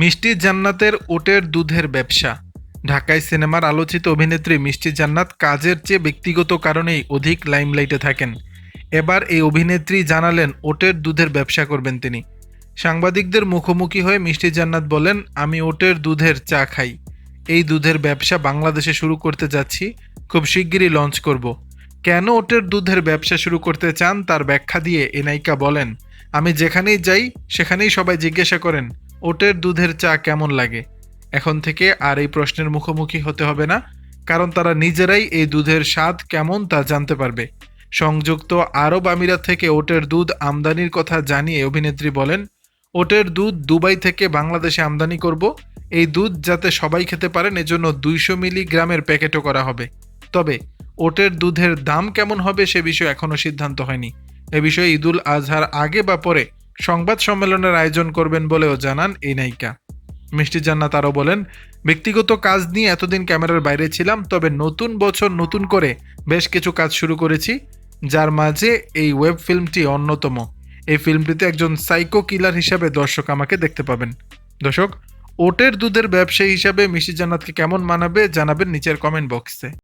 মিষ্টি জান্নাতের ওটের দুধের ব্যবসা। ঢাকায় সিনেমার আলোচিত অভিনেত্রী মিষ্টি জান্নাত কাজের চেয়ে ব্যক্তিগত কারণেই অধিক লাইমলাইটে থাকেন। এবার এই অভিনেত্রী জানালেন ওটের দুধের ব্যবসা করবেন তিনি। সাংবাদিকদের মুখোমুখি হয়ে মিষ্টি জান্নাত বলেন, আমি ওটের দুধের চা খাই। এই দুধের ব্যবসা বাংলাদেশে শুরু করতে যাচ্ছি। খুব শিগগিরই লঞ্চ করব। কেন ওটের দুধের ব্যবসা শুরু করতে চান? তার ব্যাখ্যা দিয়ে এনাইকা বলেন, আমি যেখানেই যাই, সেখানেই সবাই জিজ্ঞাসা করেন। ওটের দুধের চা কেমন লাগে? এখন থেকে আর এই প্রশ্নের মুখোমুখি হতে হবে না, কারণ তারা নিজেরাই এই দুধের স্বাদ কেমন তা জানতে পারবে। সংযুক্ত আরব আমিরাত থেকে ওটের দুধ আমদানির কথা জানিয়ে অভিনেত্রী বলেন, ওটের দুধ দুবাই থেকে বাংলাদেশে আমদানি করব। এই দুধ যাতে সবাই খেতে পারেন, এজন্য দুইশো মিলিগ্রামের প্যাকেটও করা হবে। তবে ওটের দুধের দাম কেমন হবে সে বিষয়ে এখনও সিদ্ধান্ত হয়নি। এ বিষয়ে ঈদুল আজহার আগে বা পরে সংবাদ সম্মেলনের আয়োজন করবেন বলেও জানান এই নায়িকা। মিষ্টি জান্নাত আরও বলেন, ব্যক্তিগত কাজ নিয়ে এতদিন ক্যামেরার বাইরে ছিলাম, তবে নতুন বছর নতুন করে বেশ কিছু কাজ শুরু করেছি, যার মাঝে এই ওয়েব ফিল্মটি অন্যতম। এই ফিল্মটিতে একজন সাইকো কিলার হিসাবে দর্শক আমাকে দেখতে পাবেন। দর্শক, ওটের দুধের ব্যবসায়ী হিসাবে মিষ্টি জান্নাতকে কেমন মানাবে জানাবেন নিচের কমেন্ট বক্সে।